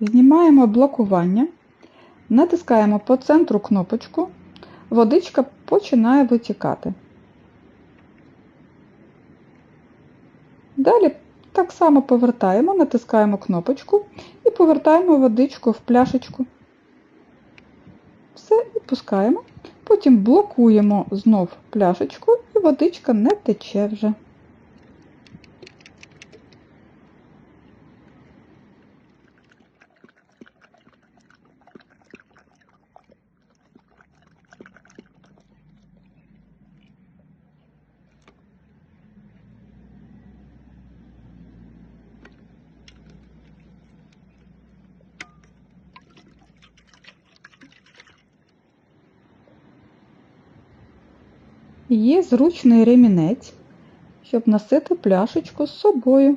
Знімаємо блокування, натискаємо по центру кнопочку, водичка починає витікати. Далі так само повертаємо, натискаємо кнопочку і повертаємо водичку в пляшечку. Все, і пускаємо. Потім блокуємо знов пляшечку і водичка не тече вже. Є зручний ремінець, щоб носити пляшечку з собою.